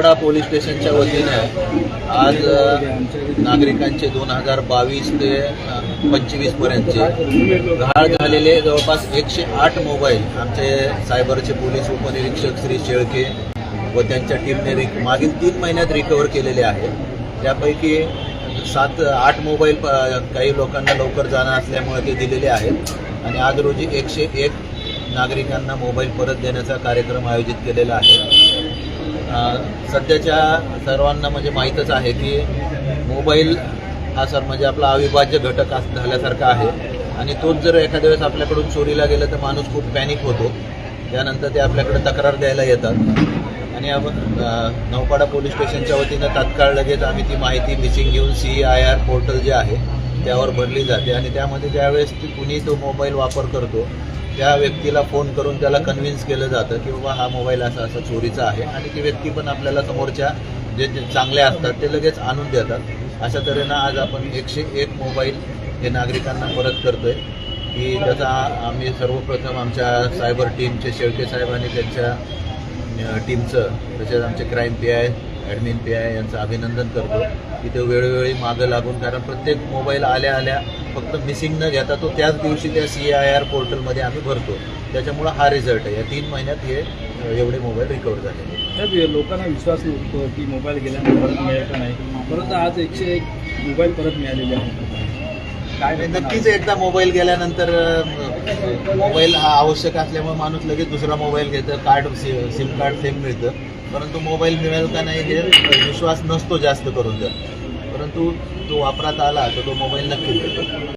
वाडा police स्टेशनच्या वतीने आज नागरिकांचे दोन हजार बावीस ते पंचवीस पर्यंतचे गहाळ झालेले जवळपास एकशे आठ मोबाईल आमचे सायबरचे पोलीस उपनिरीक्षक श्री शेळके व त्यांच्या टीमने रिक मागील तीन महिन्यात रिकवर केलेले आहे. त्यापैकी सात आठ मोबाईल प- काही लोकांना लवकर जाणं असल्यामुळे ते दिलेले आहेत. आणि आज रोजी एकशे एक नागरिकांना मोबाईल परत देण्याचा कार्यक्रम आयोजित केलेला आहे. सध्याच्या सर्वांना म्हणजे माहीतच आहे की मोबाईल हा सर म्हणजे आपला अविभाज्य घटक झाल्यासारखा आहे. आणि तोच जर एखाद्या वेळेस आपल्याकडून चोरीला गेलं तर माणूस खूप पॅनिक होतो. त्यानंतर ते आपल्याकडे तक्रार द्यायला येतात. आणि आपण नौपाडा पोलीस स्टेशनच्या वतीनं तात्काळ लगेच आम्ही ती माहिती मिसिंग घेऊन सी आय आर पोर्टल जे आहे त्यावर भरली जाते. आणि त्यामध्ये ज्यावेळेस ती कुणी तो मोबाईल वापर करतो त्या व्यक्तीला फोन करून त्याला कन्व्हिन्स केलं जातं की बाबा हा मोबाईल असा असा चोरीचा आहे आणि ती व्यक्ती पण आपल्याला समोरच्या जे जे चांगले असतात ते लगेच आणून देतात. अशा तऱ्हेनं आज आपण एकशे एक मोबाईल हे नागरिकांना परत करतोय की त्याचा आम्ही सर्वप्रथम आमच्या सायबर टीमचे शेळके साहेब आणि त्यांच्या टीमचं तसेच आमचे crime P I admin P I यांचं अभिनंदन करतो. की ते वेळोवेळी मागं लागून कारण प्रत्येक मोबाईल आल्या आल्या फक्त मिसिंग न घेता तो त्याच दिवशी त्या सी आय आर पोर्टलमध्ये आम्ही भरतो. त्याच्यामुळं हा रिझल्ट आहे. या तीन महिन्यात हे एवढे मोबाईल रिकवर. साहेब लोकांना विश्वास नसतो की मोबाईल गेल्यानंतर परत मिळेल का नाही. परत आज एकशे एक मोबाईल परत मिळालेले आहेत. काय नक्कीच एकदा मोबाईल गेल्यानंतर मोबाईल हा आवश्यक असल्यामुळे माणूस लगेच दुसरा मोबाईल घेतं. कार्ड सिम कार्ड सेम मिळतं. परंतु मोबाईल मिळेल का नाही हे विश्वास नसतो जास्त करून तर. परंतु तो वापरात आला तर तो मोबाईल नक्की मिळतो